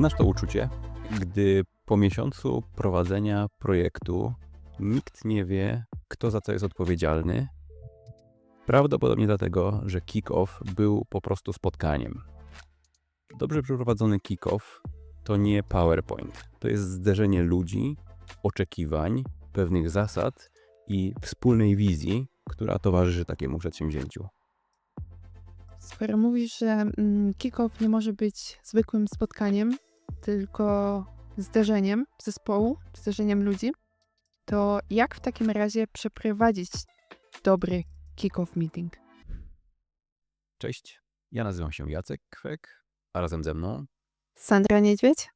Znasz to uczucie, gdy po miesiącu prowadzenia projektu nikt nie wie, kto za co jest odpowiedzialny? Prawdopodobnie dlatego, że kick-off był po prostu spotkaniem. Dobrze przeprowadzony kick-off to nie PowerPoint. To jest zderzenie ludzi, oczekiwań, pewnych zasad i wspólnej wizji, która towarzyszy takiemu przedsięwzięciu. Skoro mówisz, że mm, kick-off nie może być zwykłym spotkaniem, tylko zderzeniem zespołu, zderzeniem ludzi, to jak w takim razie przeprowadzić dobry kick-off meeting? Cześć, ja nazywam się Jacek Kwek, a razem ze mną Sandra Niedźwiedź?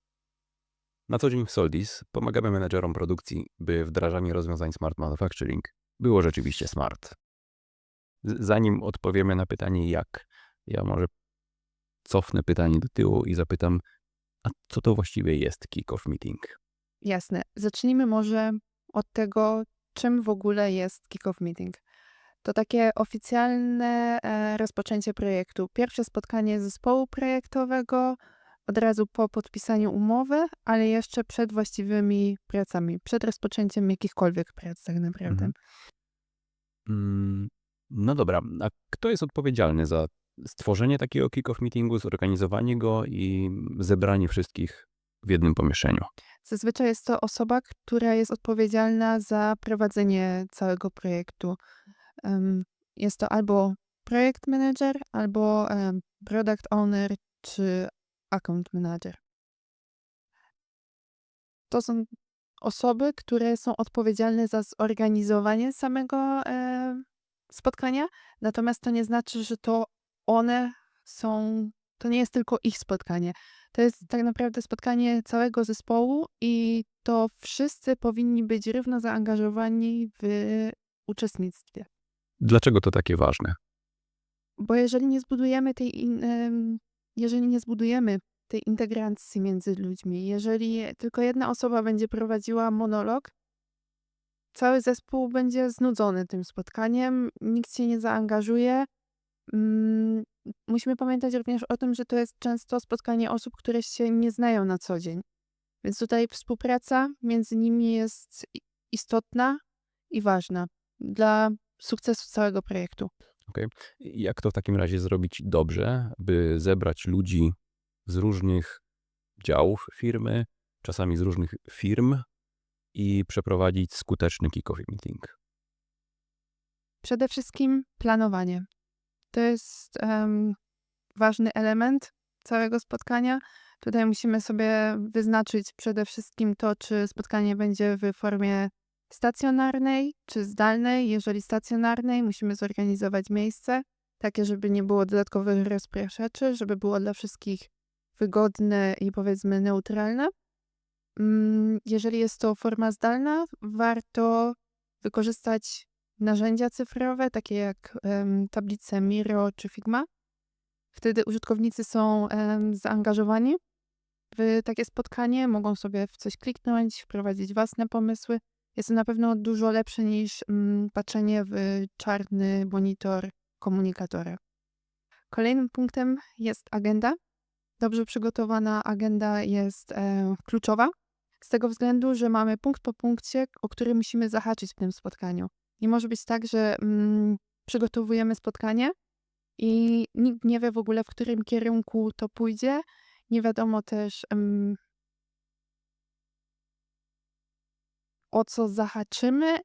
na co dzień w Soldis pomagamy menedżerom produkcji, by wdrażanie rozwiązań Smart Manufacturing było rzeczywiście smart. Zanim odpowiemy na pytanie jak, ja może cofnę pytanie do tyłu i zapytam, a co to właściwie jest kick-off meeting? Jasne. Zacznijmy może od tego, czym w ogóle jest kick-off meeting. To takie oficjalne e, rozpoczęcie projektu. Pierwsze spotkanie zespołu projektowego od razu po podpisaniu umowy, ale jeszcze przed właściwymi pracami, przed rozpoczęciem jakichkolwiek prac tak naprawdę. Mhm. Mm, No dobra, a kto jest odpowiedzialny za stworzenie takiego kick-off meetingu, zorganizowanie go i zebranie wszystkich w jednym pomieszczeniu? Zazwyczaj jest to osoba, która jest odpowiedzialna za prowadzenie całego projektu. Jest to albo projekt manager, albo product owner, czy account manager. To są osoby, które są odpowiedzialne za zorganizowanie samego spotkania, natomiast to nie znaczy, że to one są, to nie jest tylko ich spotkanie. To jest tak naprawdę spotkanie całego zespołu i to wszyscy powinni być równo zaangażowani w uczestnictwie. Dlaczego to takie ważne? Bo jeżeli nie zbudujemy tej, jeżeli nie zbudujemy tej integracji między ludźmi, jeżeli tylko jedna osoba będzie prowadziła monolog, cały zespół będzie znudzony tym spotkaniem, nikt się nie zaangażuje. Mm, Musimy pamiętać również o tym, że to jest często spotkanie osób, które się nie znają na co dzień. Więc tutaj współpraca między nimi jest istotna i ważna dla sukcesu całego projektu. Jak to w takim razie zrobić dobrze, by zebrać ludzi z różnych działów firmy, czasami z różnych firm i przeprowadzić skuteczny kick-off meeting? Przede wszystkim planowanie. To jest em, ważny element całego spotkania. Tutaj musimy sobie wyznaczyć przede wszystkim to, czy spotkanie będzie w formie stacjonarnej czy zdalnej. Jeżeli stacjonarnej, musimy zorganizować miejsce takie, żeby nie było dodatkowych rozpraszaczy, żeby było dla wszystkich wygodne i powiedzmy neutralne. Mm, Jeżeli jest to forma zdalna, warto wykorzystać narzędzia cyfrowe, takie jak em, tablice Miro czy Figma. Wtedy użytkownicy są em, zaangażowani w takie spotkanie, mogą sobie w coś kliknąć, wprowadzić własne pomysły. Jest to na pewno dużo lepsze niż mm, patrzenie w czarny monitor komunikatora. Kolejnym punktem jest agenda. Dobrze przygotowana agenda jest e, kluczowa, z tego względu, że mamy punkt po punkcie, o który musimy zahaczyć w tym spotkaniu. Nie może być tak, że mm, przygotowujemy spotkanie i nikt nie wie w ogóle, w którym kierunku to pójdzie. Nie wiadomo też, em, o co zahaczymy,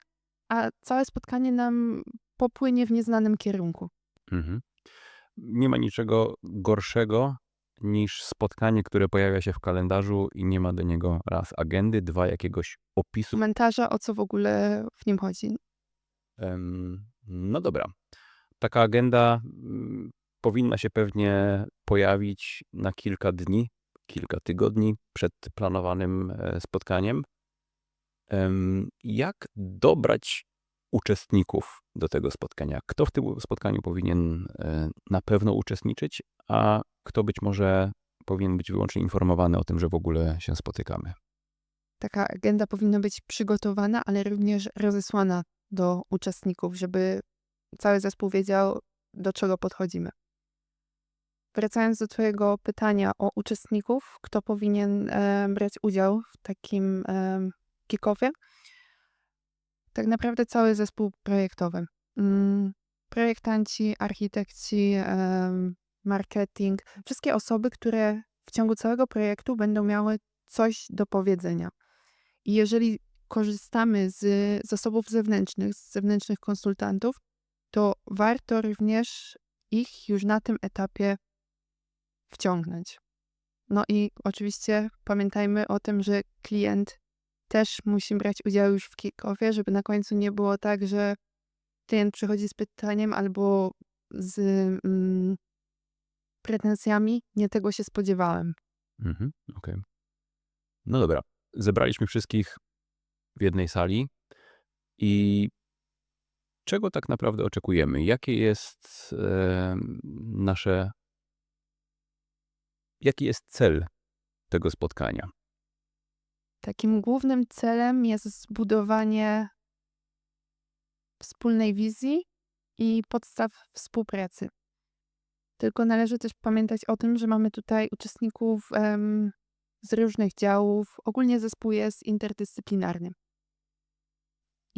a całe spotkanie nam popłynie w nieznanym kierunku. Mhm. Nie ma niczego gorszego niż spotkanie, które pojawia się w kalendarzu i nie ma do niego raz agendy, dwa jakiegoś opisu. Komentarza, o co w ogóle w nim chodzi. No dobra. Taka agenda mm, powinna się pewnie pojawić na kilka dni, kilka tygodni przed planowanym e, spotkaniem. Em, Jak dobrać uczestników do tego spotkania? Kto w tym spotkaniu powinien e, na pewno uczestniczyć, a kto być może powinien być wyłącznie informowany o tym, że w ogóle się spotykamy? Taka agenda powinna być przygotowana, ale również rozesłana do uczestników, żeby cały zespół wiedział, do czego podchodzimy. wracając do Twojego pytania o uczestników, kto powinien e, brać udział w takim e, kick-offie, tak naprawdę cały zespół projektowy. Mm, projektanci, architekci, em, marketing, wszystkie osoby, które w ciągu całego projektu będą miały coś do powiedzenia. I jeżeli korzystamy z zasobów zewnętrznych, z zewnętrznych konsultantów, to warto również ich już na tym etapie wciągnąć. No i oczywiście pamiętajmy o tym, że klient też musi brać udział już w kick-offie, żeby na końcu nie było tak, że klient przychodzi z pytaniem albo z mm, pretensjami, nie tego się spodziewałem. Mhm, okej. No dobra, zebraliśmy wszystkich w jednej sali i czego tak naprawdę oczekujemy? Jakie jest nasze, jaki jest cel tego spotkania? Takim głównym celem jest zbudowanie wspólnej wizji i podstaw współpracy. Tylko należy też pamiętać o tym, że mamy tutaj uczestników z różnych działów. Ogólnie zespół jest interdyscyplinarny.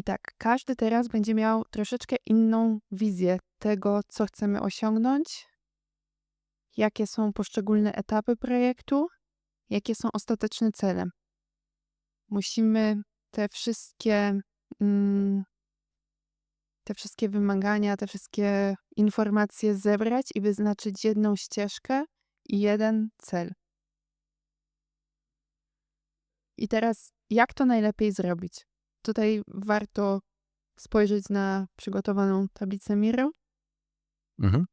I tak, każdy teraz będzie miał troszeczkę inną wizję tego, co chcemy osiągnąć, jakie są poszczególne etapy projektu, jakie są ostateczne cele. Musimy te wszystkie, mm, te wszystkie wymagania, te wszystkie informacje zebrać i wyznaczyć jedną ścieżkę i jeden cel. I teraz, jak to najlepiej zrobić? Tutaj warto spojrzeć na przygotowaną tablicę Miro. Mhm.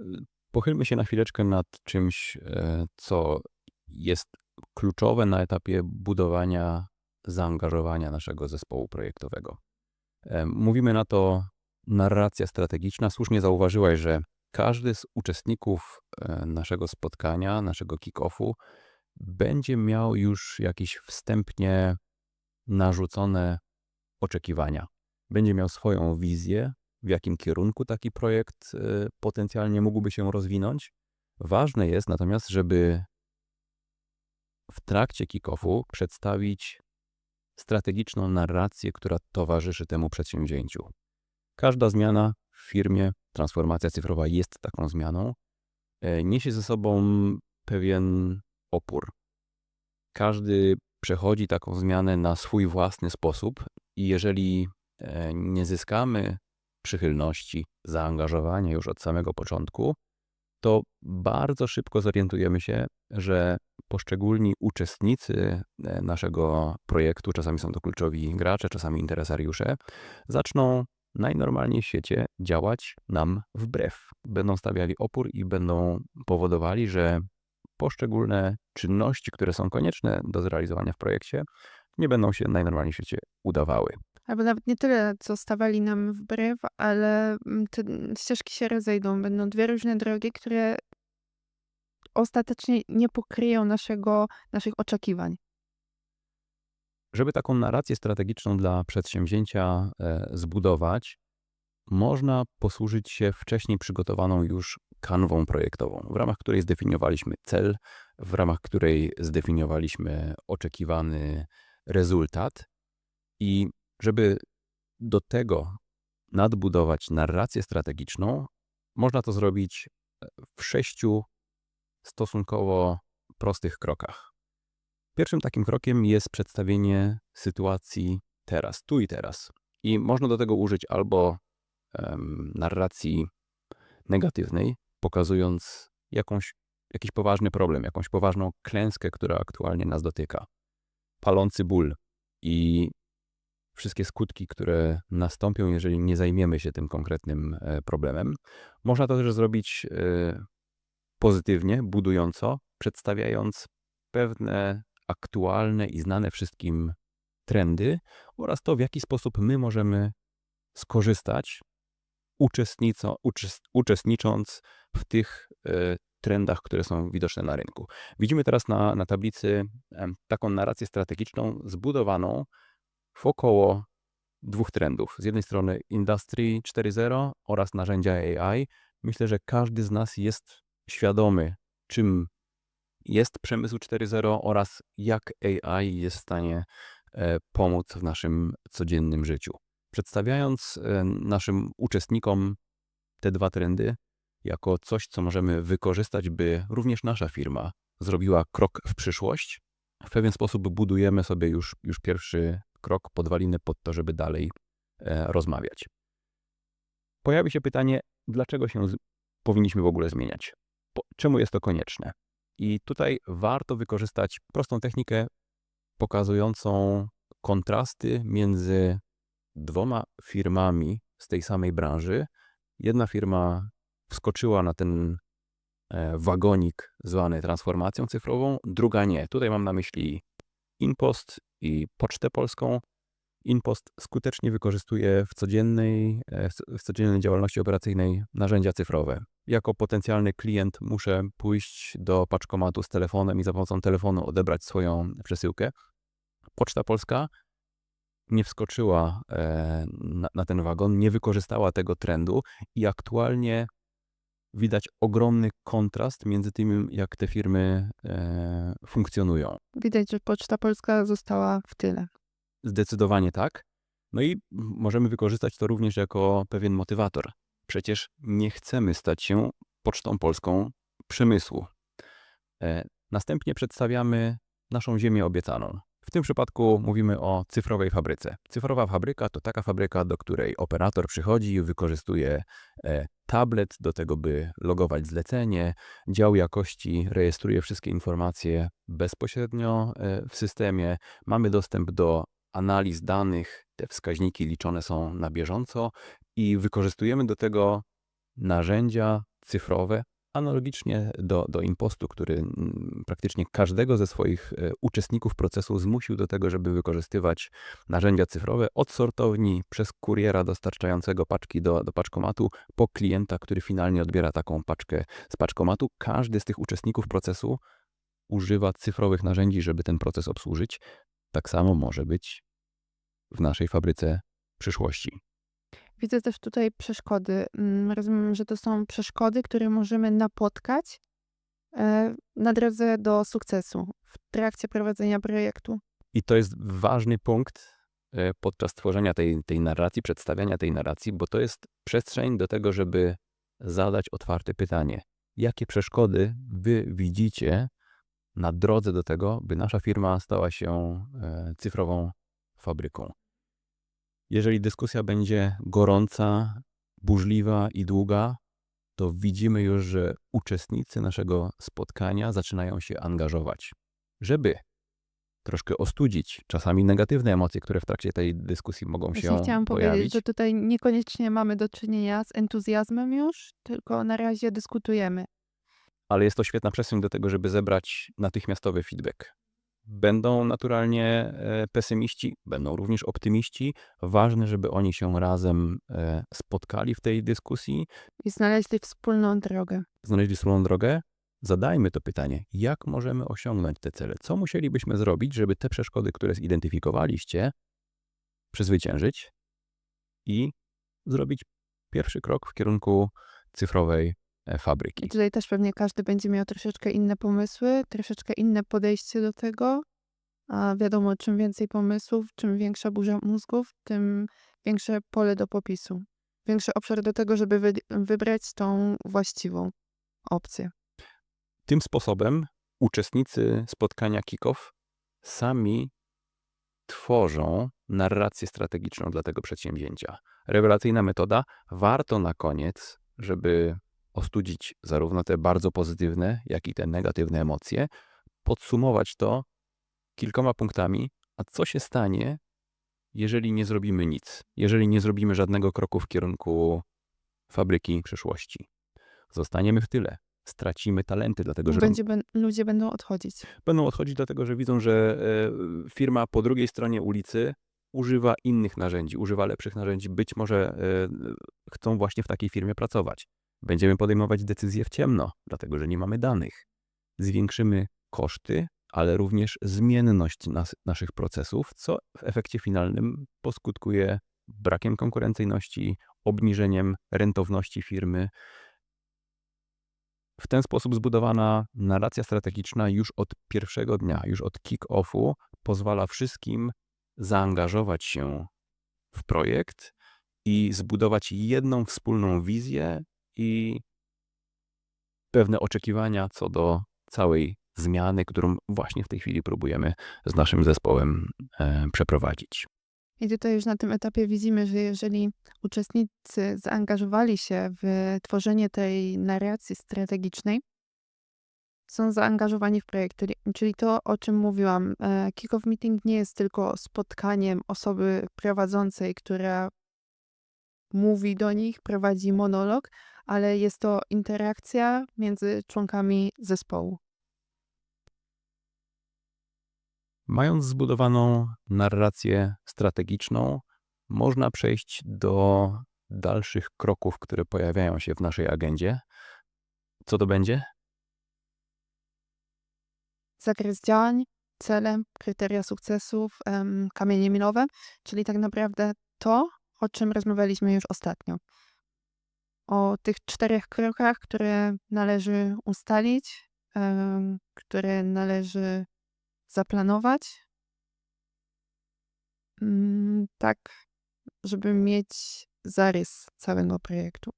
Y, Pochylmy się na chwileczkę nad czymś, e, co jest kluczowe na etapie budowania zaangażowania naszego zespołu projektowego. E, Mówimy na to narracja strategiczna. Słusznie zauważyłaś, że każdy z uczestników e, naszego spotkania, naszego kick-offu, będzie miał już jakieś wstępnie narzucone oczekiwania. Będzie miał swoją wizję, w jakim kierunku taki projekt e, potencjalnie mógłby się rozwinąć. Ważne jest natomiast, żeby w trakcie kick-offu przedstawić strategiczną narrację, która towarzyszy temu przedsięwzięciu. Każda zmiana w firmie, transformacja cyfrowa jest taką zmianą, e, niesie ze sobą pewien opór. Każdy przechodzi taką zmianę na swój własny sposób i jeżeli e, nie zyskamy przychylności, zaangażowania już od samego początku, to bardzo szybko zorientujemy się, że poszczególni uczestnicy e, naszego projektu, czasami są to kluczowi gracze, czasami interesariusze, zaczną najnormalniej w świecie działać nam wbrew. Będą stawiali opór i będą powodowali, że poszczególne czynności, które są konieczne do zrealizowania w projekcie, nie będą się najnormalniej w świecie udawały. Albo nawet nie tyle, co stawali nam wbrew, ale mm, te ścieżki się rozejdą. Będą dwie różne drogi, które ostatecznie nie pokryją naszego, naszych oczekiwań. Żeby taką narrację strategiczną dla przedsięwzięcia e, zbudować, można posłużyć się wcześniej przygotowaną już kanwą projektową, w ramach której zdefiniowaliśmy cel, w ramach której zdefiniowaliśmy oczekiwany rezultat. I żeby do tego nadbudować narrację strategiczną, można to zrobić e, w sześciu stosunkowo prostych krokach. Pierwszym takim krokiem jest przedstawienie sytuacji teraz, tu i teraz. I można do tego użyć albo em, narracji negatywnej, pokazując jakąś, jakiś poważny problem, jakąś poważną klęskę, która aktualnie nas dotyka. Palący ból i wszystkie skutki, które nastąpią, jeżeli nie zajmiemy się tym konkretnym e, problemem. Można to też zrobić e, pozytywnie, budująco, przedstawiając pewne aktualne i znane wszystkim trendy oraz to, w jaki sposób my możemy skorzystać, uczestnicząc w tych e, trendach, które są widoczne na rynku. Widzimy teraz na, na tablicy taką narrację strategiczną zbudowaną wokoło dwóch trendów. Z jednej strony Industry 4.0 oraz narzędzia AI. Myślę, że każdy z nas jest świadomy, czym jest przemysł 4.0 oraz jak AI jest w stanie e, pomóc w naszym codziennym życiu. Przedstawiając e, naszym uczestnikom te dwa trendy jako coś, co możemy wykorzystać, by również nasza firma zrobiła krok w przyszłość, w pewien sposób budujemy sobie już, już pierwszy krok, podwaliny pod to, żeby dalej e, rozmawiać. Pojawi się pytanie, dlaczego się z- powinniśmy w ogóle zmieniać? Po, czemu jest to konieczne? I tutaj warto wykorzystać prostą technikę pokazującą kontrasty między dwoma firmami z tej samej branży. Jedna firma wskoczyła na ten e, wagonik zwany transformacją cyfrową, druga nie. Tutaj mam na myśli Inpost i Pocztę Polską. Inpost skutecznie wykorzystuje w codziennej, e, w codziennej działalności operacyjnej narzędzia cyfrowe. Jako potencjalny klient muszę pójść do paczkomatu z telefonem i za pomocą telefonu odebrać swoją przesyłkę. Poczta Polska nie wskoczyła e, na, na ten wagon, nie wykorzystała tego trendu i aktualnie widać ogromny kontrast między tym, jak te firmy e, funkcjonują. Widać, że Poczta Polska została w tyle. Zdecydowanie tak. No i możemy wykorzystać to również jako pewien motywator. Przecież nie chcemy stać się pocztą polską przemysłu. E, Następnie przedstawiamy naszą ziemię obiecaną. W tym przypadku mówimy o cyfrowej fabryce. Cyfrowa fabryka to taka fabryka, do której operator przychodzi i wykorzystuje e, tablet do tego, by logować zlecenie. Dział jakości rejestruje wszystkie informacje bezpośrednio e, w systemie. Mamy dostęp do analiz danych, te wskaźniki liczone są na bieżąco i wykorzystujemy do tego narzędzia cyfrowe, analogicznie do, do impostu, który mm, praktycznie każdego ze swoich e, uczestników procesu zmusił do tego, żeby wykorzystywać narzędzia cyfrowe od sortowni przez kuriera dostarczającego paczki do, do paczkomatu po klienta, który finalnie odbiera taką paczkę z paczkomatu. Każdy z tych uczestników procesu używa cyfrowych narzędzi, żeby ten proces obsłużyć. Tak samo może być w naszej fabryce przyszłości. Widzę też tutaj przeszkody. Mm, Rozumiem, że to są przeszkody, które możemy napotkać e, na drodze do sukcesu w trakcie prowadzenia projektu. I to jest ważny punkt e, podczas tworzenia tej, tej narracji, przedstawiania tej narracji, bo to jest przestrzeń do tego, żeby zadać otwarte pytanie. Jakie przeszkody wy widzicie na drodze do tego, by nasza firma stała się e, cyfrową fabryką? Jeżeli dyskusja będzie gorąca, burzliwa i długa, to widzimy już, że uczestnicy naszego spotkania zaczynają się angażować. Żeby troszkę ostudzić czasami negatywne emocje, które w trakcie tej dyskusji mogą Właśnie się chciałam pojawić. powiedzieć, że tutaj niekoniecznie mamy do czynienia z entuzjazmem już, tylko na razie dyskutujemy. ale jest to świetna przestrzeń do tego, żeby zebrać natychmiastowy feedback. Będą naturalnie e, pesymiści, będą również optymiści. Ważne, żeby oni się razem e, spotkali w tej dyskusji, I znaleźli wspólną drogę. znaleźli wspólną drogę. Zadajmy to pytanie, jak możemy osiągnąć te cele? Co musielibyśmy zrobić, żeby te przeszkody, które zidentyfikowaliście, przezwyciężyć i zrobić pierwszy krok w kierunku cyfrowej e, I fabryki? tutaj też pewnie każdy będzie miał troszeczkę inne pomysły, troszeczkę inne podejście do tego. A wiadomo, czym więcej pomysłów, czym większa burza mózgów, tym większe pole do popisu. Większy obszar do tego, żeby wy, wybrać tą właściwą opcję. Tym sposobem uczestnicy spotkania Kickoff sami tworzą narrację strategiczną dla tego przedsięwzięcia. Rewelacyjna metoda. Warto na koniec, żeby ostudzić zarówno te bardzo pozytywne, jak i te negatywne emocje, podsumować to kilkoma punktami, a co się stanie, jeżeli nie zrobimy nic, jeżeli nie zrobimy żadnego kroku w kierunku fabryki przyszłości. Zostaniemy w tyle. Stracimy talenty, dlatego że Będzie, ludzie będą odchodzić. będą odchodzić dlatego, że widzą, że e, firma po drugiej stronie ulicy używa innych narzędzi, używa lepszych narzędzi. Być może e, chcą właśnie w takiej firmie pracować. Będziemy podejmować decyzje w ciemno, dlatego że nie mamy danych. Zwiększymy koszty, ale również zmienność nas, naszych procesów, co w efekcie finalnym poskutkuje brakiem konkurencyjności, obniżeniem rentowności firmy. W ten sposób zbudowana narracja strategiczna już od pierwszego dnia, już od kick-offu pozwala wszystkim zaangażować się w projekt i zbudować jedną wspólną wizję i pewne oczekiwania co do całej zmiany, którą właśnie w tej chwili próbujemy z naszym zespołem e, przeprowadzić. I tutaj już na tym etapie widzimy, że jeżeli uczestnicy zaangażowali się w tworzenie tej narracji strategicznej, są zaangażowani w projekt, czyli, czyli to, o czym mówiłam. e, Kick-off meeting nie jest tylko spotkaniem osoby prowadzącej, która mówi do nich, prowadzi monolog, ale jest to interakcja między członkami zespołu. Mając zbudowaną narrację strategiczną, można przejść do dalszych kroków, które pojawiają się w naszej agendzie. Co to będzie? zakres działań, cele, kryteria sukcesów, kamienie milowe, czyli tak naprawdę to, o czym rozmawialiśmy już ostatnio. O tych czterech krokach, które należy ustalić, które należy zaplanować, mm, tak, żeby mieć zarys całego projektu.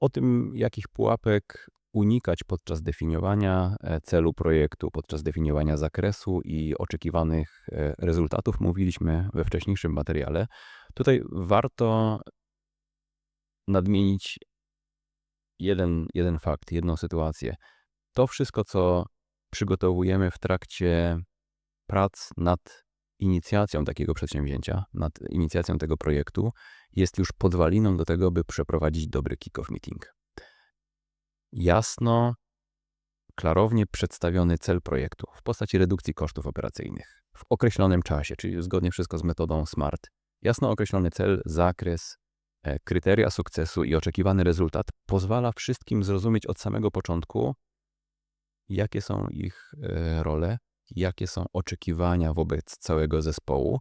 O tym, jakich pułapek unikać podczas definiowania e, celu projektu, podczas definiowania zakresu i oczekiwanych e, rezultatów mówiliśmy we wcześniejszym materiale. Tutaj warto nadmienić jeden, jeden fakt, jedną sytuację. To wszystko, co przygotowujemy w trakcie prac nad inicjacją takiego przedsięwzięcia, nad inicjacją tego projektu, jest już podwaliną do tego, by przeprowadzić dobry kick-off meeting. Jasno, klarownie przedstawiony cel projektu w postaci redukcji kosztów operacyjnych w określonym czasie, czyli zgodnie wszystko z metodą SMART. Jasno określony cel, zakres, kryteria sukcesu i oczekiwany rezultat pozwala wszystkim zrozumieć od samego początku, jakie są ich e, role, jakie są oczekiwania wobec całego zespołu,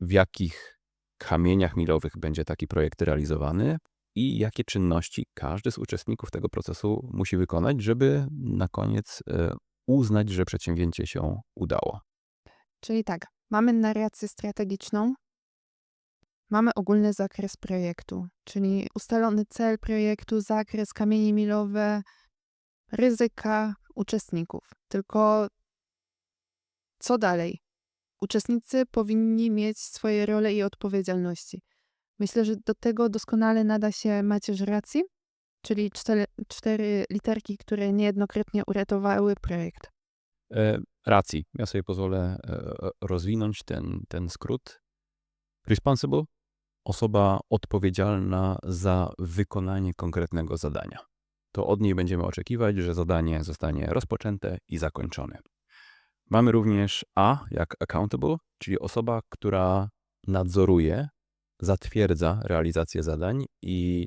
w jakich kamieniach milowych będzie taki projekt realizowany i jakie czynności każdy z uczestników tego procesu musi wykonać, żeby na koniec e, uznać, że przedsięwzięcie się udało. Czyli tak, mamy narrację strategiczną, mamy ogólny zakres projektu, czyli ustalony cel projektu, zakres, kamienie milowe, ryzyka uczestników. Tylko co dalej? Uczestnicy powinni mieć swoje role i odpowiedzialności. Myślę, że do tego doskonale nada się macierz racji, czyli cztery, cztery literki, które niejednokrotnie uratowały projekt. E, racji. Ja sobie pozwolę e, rozwinąć ten, ten skrót. Responsible osoba odpowiedzialna za wykonanie konkretnego zadania. To od niej będziemy oczekiwać, że zadanie zostanie rozpoczęte i zakończone. Mamy również A jak accountable, czyli osoba, która nadzoruje, zatwierdza realizację zadań i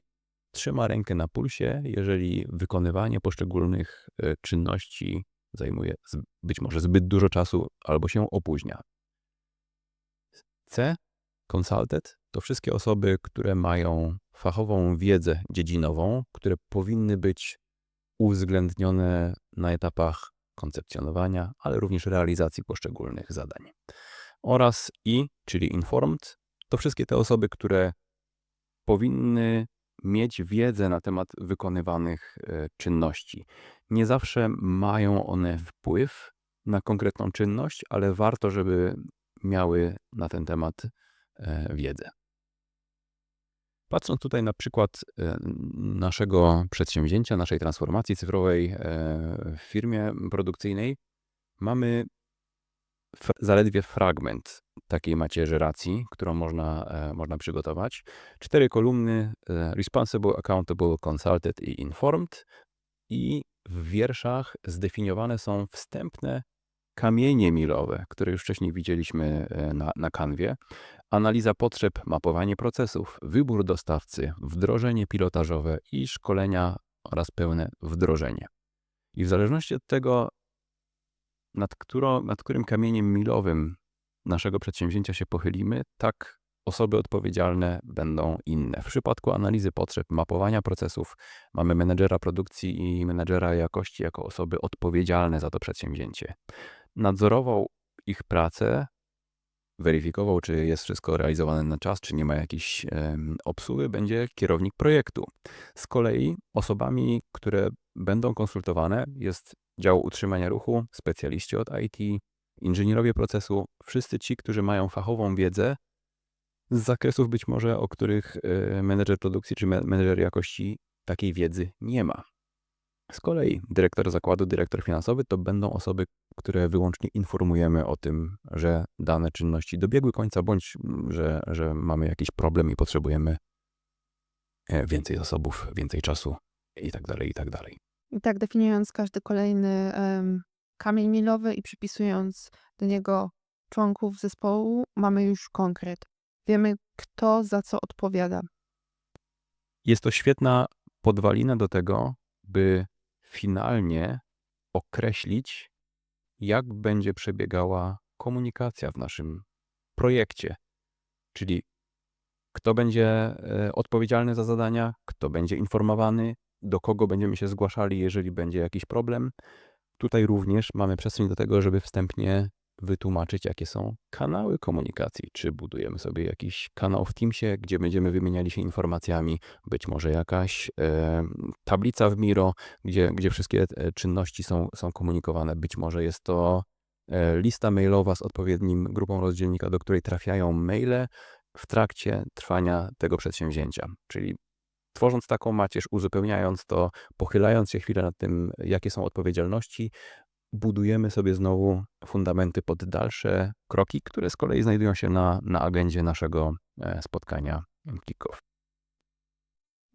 trzyma rękę na pulsie, jeżeli wykonywanie poszczególnych e, czynności zajmuje być może zbyt dużo czasu albo się opóźnia. C consulted to wszystkie osoby, które mają fachową wiedzę dziedzinową, które powinny być uwzględnione na etapach koncepcjonowania, ale również realizacji poszczególnych zadań. Oraz I, czyli informed, to wszystkie te osoby, które powinny mieć wiedzę na temat wykonywanych e, czynności. Nie zawsze mają one wpływ na konkretną czynność, ale warto, żeby miały na ten temat e, wiedzę. Patrząc tutaj na przykład e, naszego przedsięwzięcia, naszej transformacji cyfrowej e, w firmie produkcyjnej, mamy zaledwie fragment takiej macierzy racji, którą można, można przygotować. Cztery kolumny: Responsible, Accountable, Consulted i Informed. I w wierszach zdefiniowane są wstępne kamienie milowe, które już wcześniej widzieliśmy e, na, na kanwie. Analiza potrzeb, mapowanie procesów, wybór dostawcy, wdrożenie pilotażowe i szkolenia oraz pełne wdrożenie. I w zależności od tego, nad, którą, nad którym kamieniem milowym naszego przedsięwzięcia się pochylimy, tak osoby odpowiedzialne będą inne. W przypadku analizy potrzeb, mapowania procesów mamy menedżera produkcji i menedżera jakości jako osoby odpowiedzialne za to przedsięwzięcie. Nadzorował ich pracę, weryfikował, czy jest wszystko realizowane na czas, czy nie ma jakiejś em, obsługi, będzie kierownik projektu. Z kolei osobami, które będą konsultowane, jest dział utrzymania ruchu, specjaliści od IT, inżynierowie procesu, wszyscy ci, którzy mają fachową wiedzę z zakresów być może, o których e, menedżer produkcji czy me- menedżer jakości takiej wiedzy nie ma. Z kolei dyrektor zakładu, dyrektor finansowy to będą osoby, które wyłącznie informujemy o tym, że dane czynności dobiegły końca, bądź mm, że, że mamy jakiś problem i potrzebujemy e, więcej zasobów, więcej czasu i tak dalej, i tak dalej. I tak definiując każdy kolejny em, kamień milowy i przypisując do niego członków zespołu, mamy już konkret. Wiemy, kto za co odpowiada. Jest to świetna podwalina do tego, by finalnie określić, jak będzie przebiegała komunikacja w naszym projekcie. Czyli kto będzie e, odpowiedzialny za zadania, kto będzie informowany, do kogo będziemy się zgłaszali, jeżeli będzie jakiś problem. Tutaj również mamy przestrzeń do tego, żeby wstępnie wytłumaczyć, jakie są kanały komunikacji. Czy budujemy sobie jakiś kanał w Teamsie, gdzie będziemy wymieniali się informacjami, być może jakaś e, tablica w Miro, gdzie, gdzie wszystkie e, czynności są, są komunikowane. Być może jest to e, lista mailowa z odpowiednim grupą rozdzielnika, do której trafiają maile w trakcie trwania tego przedsięwzięcia. Czyli tworząc taką macierz, uzupełniając to, pochylając się chwilę nad tym, jakie są odpowiedzialności, budujemy sobie znowu fundamenty pod dalsze kroki, które z kolei znajdują się na, na agendzie naszego e, spotkania kick-off.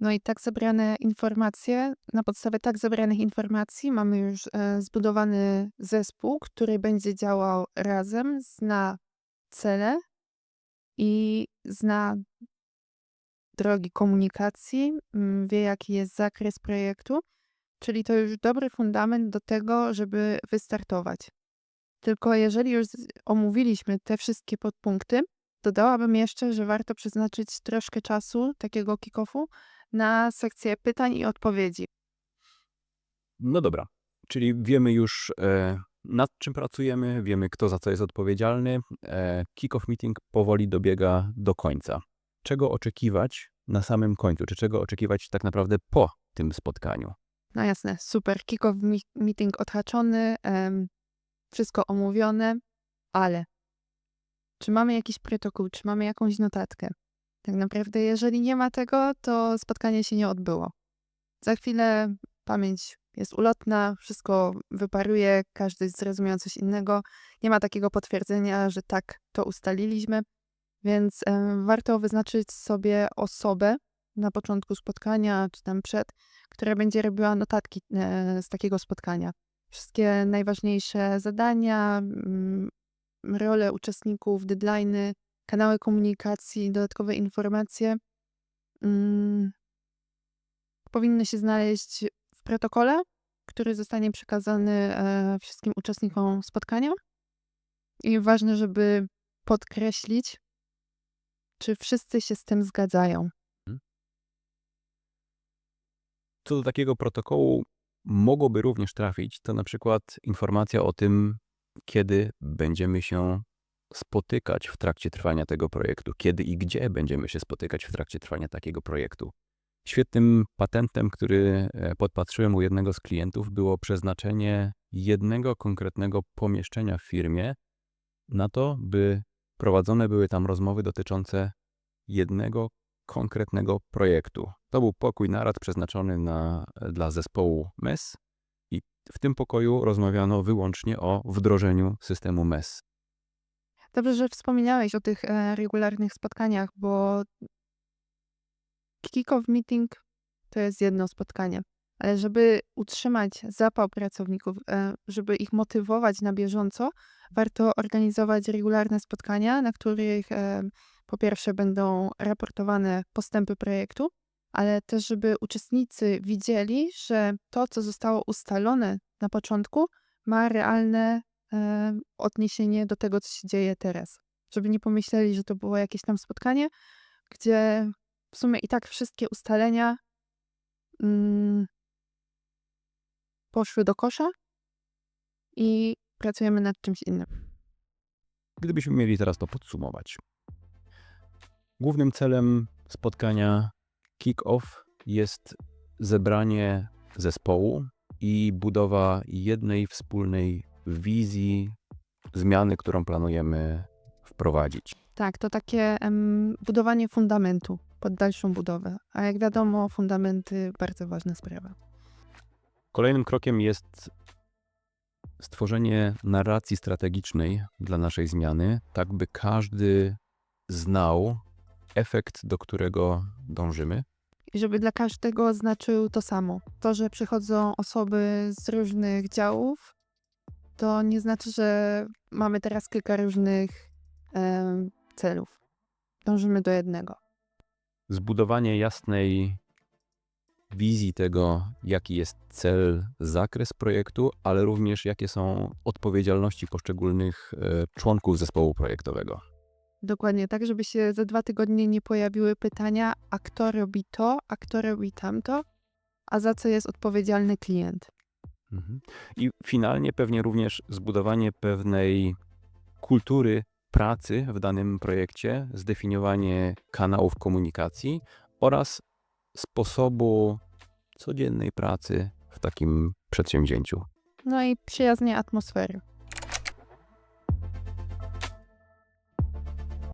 No i tak zebrane informacje, na podstawie tak zebranych informacji mamy już e, zbudowany zespół, który będzie działał razem, zna cele i zna drogi komunikacji, wie jaki jest zakres projektu, czyli to już dobry fundament do tego, żeby wystartować. Tylko jeżeli już omówiliśmy te wszystkie podpunkty, dodałabym jeszcze, że warto przeznaczyć troszkę czasu takiego kick-offu na sekcję pytań i odpowiedzi. No dobra, czyli wiemy już e, nad czym pracujemy, wiemy kto za co jest odpowiedzialny. E, kick-off meeting powoli dobiega do końca. Czego oczekiwać na samym końcu, czy czego oczekiwać tak naprawdę po tym spotkaniu? No jasne, super. Kick-off meeting odhaczony, wszystko omówione, ale czy mamy jakiś protokół, czy mamy jakąś notatkę? Tak naprawdę, jeżeli nie ma tego, to spotkanie się nie odbyło. Za chwilę pamięć jest ulotna, wszystko wyparuje, każdy zrozumiał coś innego. Nie ma takiego potwierdzenia, że tak to ustaliliśmy, więc warto wyznaczyć sobie osobę na początku spotkania, czy tam przed, która będzie robiła notatki e, z takiego spotkania. Wszystkie najważniejsze zadania, mm, role uczestników, deadlines, kanały komunikacji, dodatkowe informacje mm, powinny się znaleźć w protokole, który zostanie przekazany e, wszystkim uczestnikom spotkania. I ważne, żeby podkreślić, czy wszyscy się z tym zgadzają. Co do takiego protokołu mogłoby również trafić, to na przykład informacja o tym, kiedy będziemy się spotykać w trakcie trwania tego projektu, kiedy i gdzie będziemy się spotykać w trakcie trwania takiego projektu. Świetnym patentem, który e, podpatrzyłem u jednego z klientów, było przeznaczenie jednego konkretnego pomieszczenia w firmie na to, by prowadzone były tam rozmowy dotyczące jednego konkretnego projektu. To był pokój narad przeznaczony na, dla zespołu MES i w tym pokoju rozmawiano wyłącznie o wdrożeniu systemu MES. Dobrze, że wspomniałeś o tych e, regularnych spotkaniach, bo kick-off meeting to jest jedno spotkanie, ale żeby utrzymać zapał pracowników, e, żeby ich motywować na bieżąco, warto organizować regularne spotkania, na których e, po pierwsze będą raportowane postępy projektu, ale też żeby uczestnicy widzieli, że to, co zostało ustalone na początku, ma realne e, odniesienie do tego, co się dzieje teraz. żeby nie pomyśleli, że to było jakieś tam spotkanie, gdzie w sumie i tak wszystkie ustalenia mm, poszły do kosza i pracujemy nad czymś innym. Gdybyśmy mieli teraz to podsumować. Głównym celem spotkania kick-off jest zebranie zespołu i budowa jednej wspólnej wizji zmiany, którą planujemy wprowadzić. Tak, to takie em, budowanie fundamentu pod dalszą budowę. A jak wiadomo, fundamenty bardzo ważna sprawa. Kolejnym krokiem jest stworzenie narracji strategicznej dla naszej zmiany, tak by każdy znał efekt, do którego dążymy. I żeby dla każdego znaczył to samo. To, że przychodzą osoby z różnych działów, to nie znaczy, że mamy teraz kilka różnych celów. Dążymy do jednego. Zbudowanie jasnej wizji tego, jaki jest cel, zakres projektu, ale również jakie są odpowiedzialności poszczególnych e, członków zespołu projektowego. Dokładnie tak, żeby się za dwa tygodnie nie pojawiły pytania, a kto robi to, a kto robi tamto, a za co jest odpowiedzialny klient. Mhm. I finalnie pewnie również zbudowanie pewnej kultury pracy w danym projekcie, zdefiniowanie kanałów komunikacji oraz sposobu codziennej pracy w takim przedsięwzięciu. No i przyjaznej atmosfery.